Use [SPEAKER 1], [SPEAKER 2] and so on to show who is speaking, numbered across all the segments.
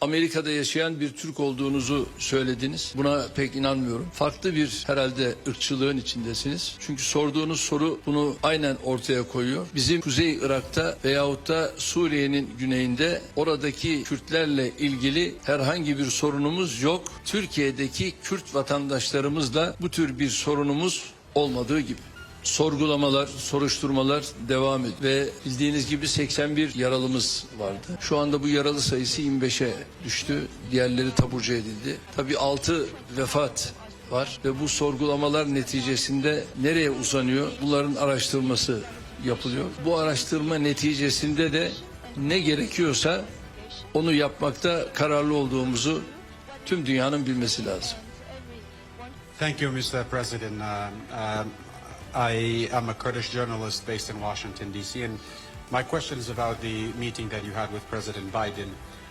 [SPEAKER 1] Amerika'da yaşayan bir Türk olduğunuzu söylediniz. Buna pek inanmıyorum. Farklı bir herhalde ırkçılığın içindesiniz. Çünkü sorduğunuz soru bunu aynen ortaya koyuyor. Bizim Kuzey Irak'ta veyahut da Suriye'nin güneyinde oradaki Kürtlerle ilgili herhangi bir sorunumuz yok. Türkiye'deki Kürt vatandaşlarımızla bu tür bir sorunumuz olmadığı gibi. Sorgulamalar, soruşturmalar devam ediyor. Ve bildiğiniz gibi 81 yaralımız vardı. Şu anda bu yaralı sayısı 25'e düştü. Diğerleri taburcu edildi. Tabii 6 vefat var ve bu sorgulamalar neticesinde nereye uzanıyor? Bunların araştırılması yapılıyor. Bu araştırma neticesinde de ne gerekiyorsa onu yapmakta kararlı olduğumuzu tüm dünyanın bilmesi lazım.
[SPEAKER 2] Thank you, Mr. President. Um, um, I am a Kurdish journalist based in Washington, D.C., and my question is about the meeting that you had with President Biden.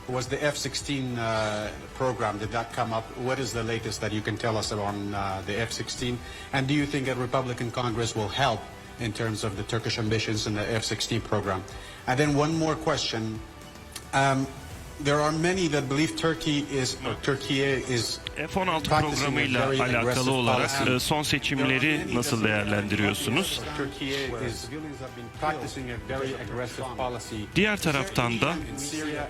[SPEAKER 2] Was the F-16 uh, program, did that come up? What is the latest that you can tell us on uh, the F-16? And do you think a Republican Congress will help in terms of the Turkish ambitions in the F-16 program? And then one more question. Um, there are many that believe Turkey is, or Turkey is
[SPEAKER 3] F-16 programıyla alakalı olarak e, son seçimleri nasıl değerlendiriyorsunuz? Diğer taraftan da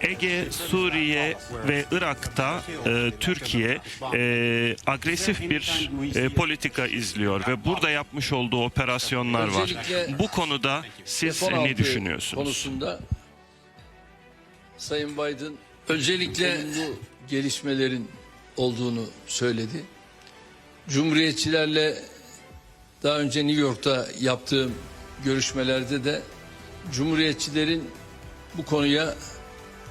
[SPEAKER 3] Ege, Suriye ve Irak'ta e, Türkiye e, agresif bir e, politika izliyor ve burada yapmış olduğu operasyonlar var. Bu konuda siz
[SPEAKER 1] F-16
[SPEAKER 3] ne düşünüyorsunuz?
[SPEAKER 1] Konusunda Sayın Biden öncelikle bu gelişmelerin olduğunu söyledi. Cumhuriyetçilerle daha önce New York'ta yaptığım görüşmelerde de Cumhuriyetçilerin bu konuya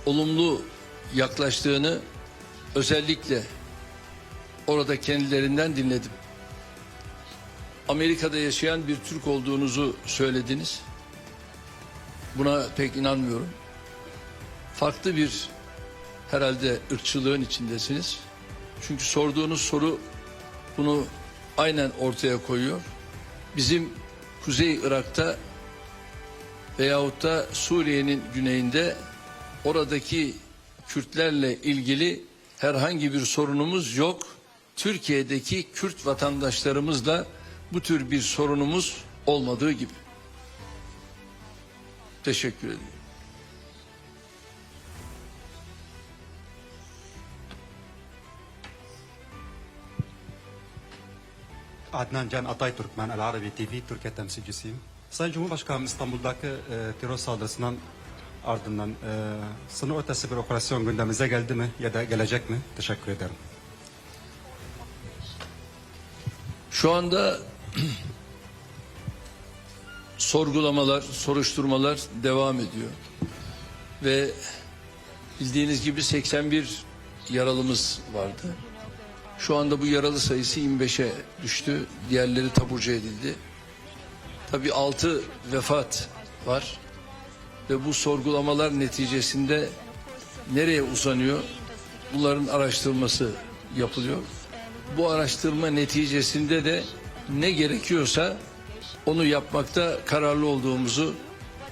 [SPEAKER 1] olumlu yaklaştığını özellikle orada kendilerinden dinledim. Amerika'da yaşayan bir Türk olduğunuzu söylediniz. Buna pek inanmıyorum. Farklı bir herhalde ırkçılığın içindesiniz. Çünkü sorduğunuz soru bunu aynen ortaya koyuyor. Bizim Kuzey Irak'ta veyahut da Suriye'nin güneyinde oradaki Kürtlerle ilgili herhangi bir sorunumuz yok. Türkiye'deki Kürt vatandaşlarımızla bu tür bir sorunumuz olmadığı gibi. Teşekkür ederim.
[SPEAKER 4] Adnan Can Atay Türkmen El Arabi TV Türkiye temsilcisiyim. Sayın Cumhurbaşkanım İstanbul'daki e, terör saldırısından ardından e, sınır ötesi bir operasyon gündemimize geldi mi ya da gelecek mi? Teşekkür ederim.
[SPEAKER 1] Şu anda sorgulamalar, soruşturmalar devam ediyor. Ve bildiğiniz gibi 81 yaralımız vardı. Şu anda bu yaralı sayısı 25'e düştü. Diğerleri taburcu edildi. Tabii 6 vefat var. Ve bu sorgulamalar neticesinde nereye uzanıyor? Bunların araştırılması yapılıyor. Bu araştırma neticesinde de ne gerekiyorsa onu yapmakta kararlı olduğumuzu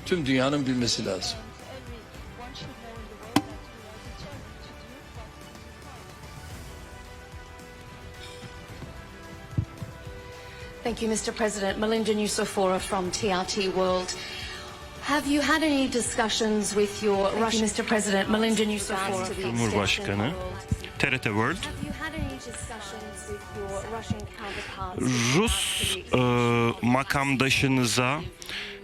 [SPEAKER 1] tüm dünyanın bilmesi lazım.
[SPEAKER 5] Thank you, Mr. President. Melinda Nusofora from TRT World. Have you had any discussions with your Russian, Mr. President? Melinda Nusofora.
[SPEAKER 3] Cumhurbaşkanı. TRT World.
[SPEAKER 5] Have you had any discussions with your Russian counterparts?
[SPEAKER 3] Rus uh, e, makamdaşınıza
[SPEAKER 5] which expires on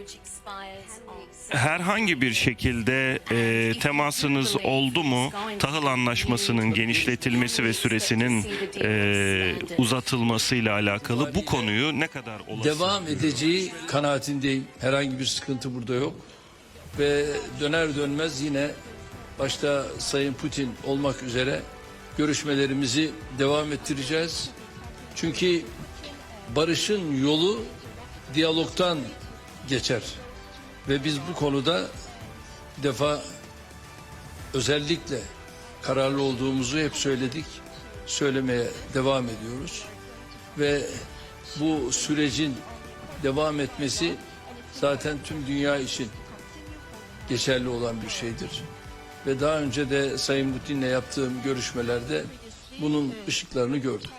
[SPEAKER 3] herhangi bir şekilde e, temasınız oldu mu? Tahıl anlaşmasının genişletilmesi ve süresinin e, uzatılmasıyla alakalı bu konuyu ne kadar olası?
[SPEAKER 1] Devam edeceği kanaatindeyim. Herhangi bir sıkıntı burada yok. Ve döner dönmez yine başta Sayın Putin olmak üzere görüşmelerimizi devam ettireceğiz. Çünkü barışın yolu diyalogtan geçer. Ve biz bu konuda bir defa özellikle kararlı olduğumuzu hep söyledik. Söylemeye devam ediyoruz. Ve bu sürecin devam etmesi zaten tüm dünya için geçerli olan bir şeydir. ve daha önce de Sayın Putin'le yaptığım görüşmelerde bunun ışıklarını gördüm.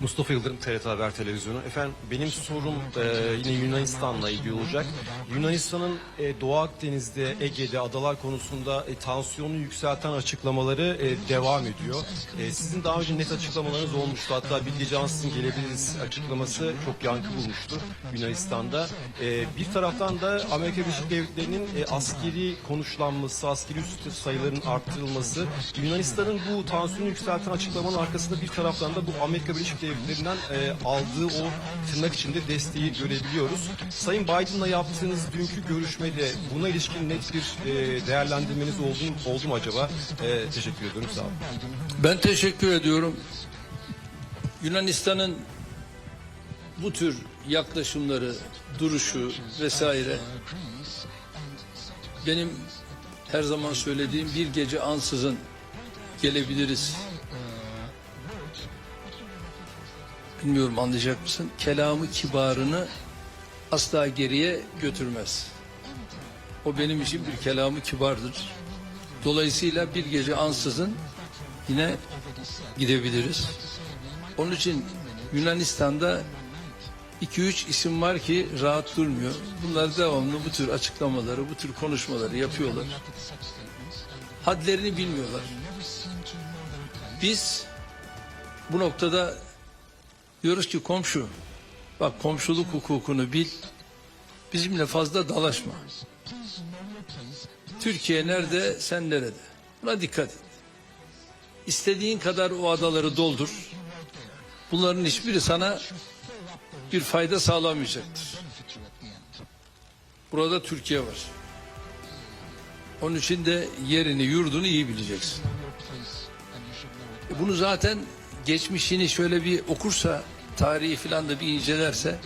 [SPEAKER 6] Mustafa Yıldırım TRT Haber Televizyonu. Efendim benim sorum e, yine Yunanistan'la ilgili olacak. Yunanistan'ın e, Doğu Akdeniz'de, Ege'de adalar konusunda e, tansiyonu yükselten açıklamaları e, devam ediyor. E, sizin daha önce net açıklamalarınız olmuştu. Hatta bir gece ansızın gelebiliriz açıklaması çok yankı bulmuştu Yunanistan'da. E, bir taraftan da Amerika Birleşik Devletleri'nin e, askeri konuşlanması, askeri üst sayıların arttırılması, Yunanistan'ın bu tansiyonu yükselten açıklamanın arkasında bir taraftan da bu Amerika Birleşik Devletleri'nden e, aldığı o tırnak içinde desteği görebiliyoruz. Sayın Biden'la yaptığınız dünkü görüşmede buna ilişkin net bir e, değerlendirmeniz oldu, mu- oldu mu acaba? E, teşekkür ediyorum. Sağ olun.
[SPEAKER 1] Ben teşekkür ediyorum. Yunanistan'ın bu tür yaklaşımları, duruşu vesaire benim her zaman söylediğim bir gece ansızın gelebiliriz. Bilmiyorum anlayacak mısın? Kelamı kibarını asla geriye götürmez. O benim için bir kelamı kibardır. Dolayısıyla bir gece ansızın yine gidebiliriz. Onun için Yunanistan'da 2-3 isim var ki rahat durmuyor. Bunlar devamlı bu tür açıklamaları, bu tür konuşmaları yapıyorlar. Hadlerini bilmiyorlar. Biz bu noktada diyoruz ki komşu, bak komşuluk hukukunu bil, bizimle fazla dalaşma. Türkiye nerede, sen nerede? Buna dikkat et. İstediğin kadar o adaları doldur. Bunların hiçbiri sana bir fayda sağlamayacaktır. Burada Türkiye var. Onun için de yerini, yurdunu iyi bileceksin. E Bunu zaten geçmişini şöyle bir okursa, tarihi filan da bir incelerse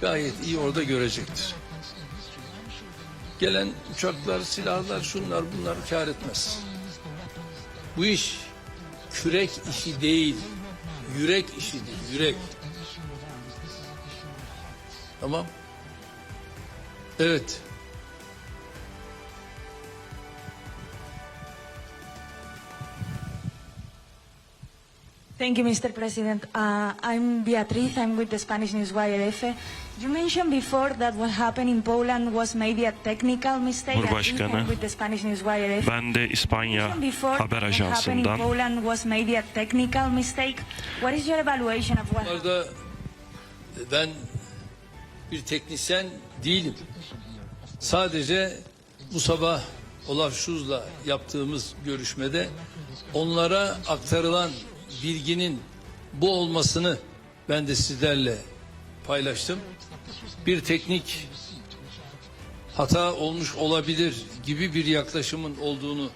[SPEAKER 1] gayet iyi orada görecektir. Gelen uçaklar, silahlar, şunlar bunlar kar etmez. Bu iş kürek işi değil, yürek işidir, yürek. Tamam. Evet.
[SPEAKER 7] Thank you, Mr. President. Uh, I'm Beatriz. I'm with the Spanish News YRF. You mentioned before that what happened in Poland was maybe a technical mistake.
[SPEAKER 3] Cumhurbaşkanı,
[SPEAKER 7] I'm with the Spanish News YRF.
[SPEAKER 3] Ben de İspanya haber
[SPEAKER 7] that what happened in
[SPEAKER 3] ajansından
[SPEAKER 7] Poland was maybe a technical mistake. What is your evaluation of what
[SPEAKER 1] Bunlarda ben bir teknisyen değilim. Sadece bu sabah Olaf Şuz'la yaptığımız görüşmede onlara aktarılan bilginin bu olmasını ben de sizlerle paylaştım. Bir teknik hata olmuş olabilir gibi bir yaklaşımın olduğunu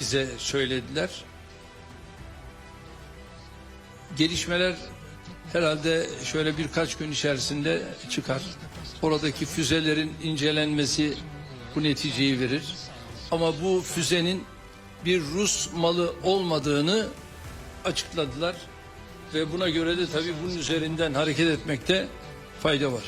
[SPEAKER 1] bize söylediler. gelişmeler herhalde şöyle birkaç gün içerisinde çıkar. Oradaki füzelerin incelenmesi bu neticeyi verir. Ama bu füzenin bir Rus malı olmadığını açıkladılar ve buna göre de tabii bunun üzerinden hareket etmekte fayda var.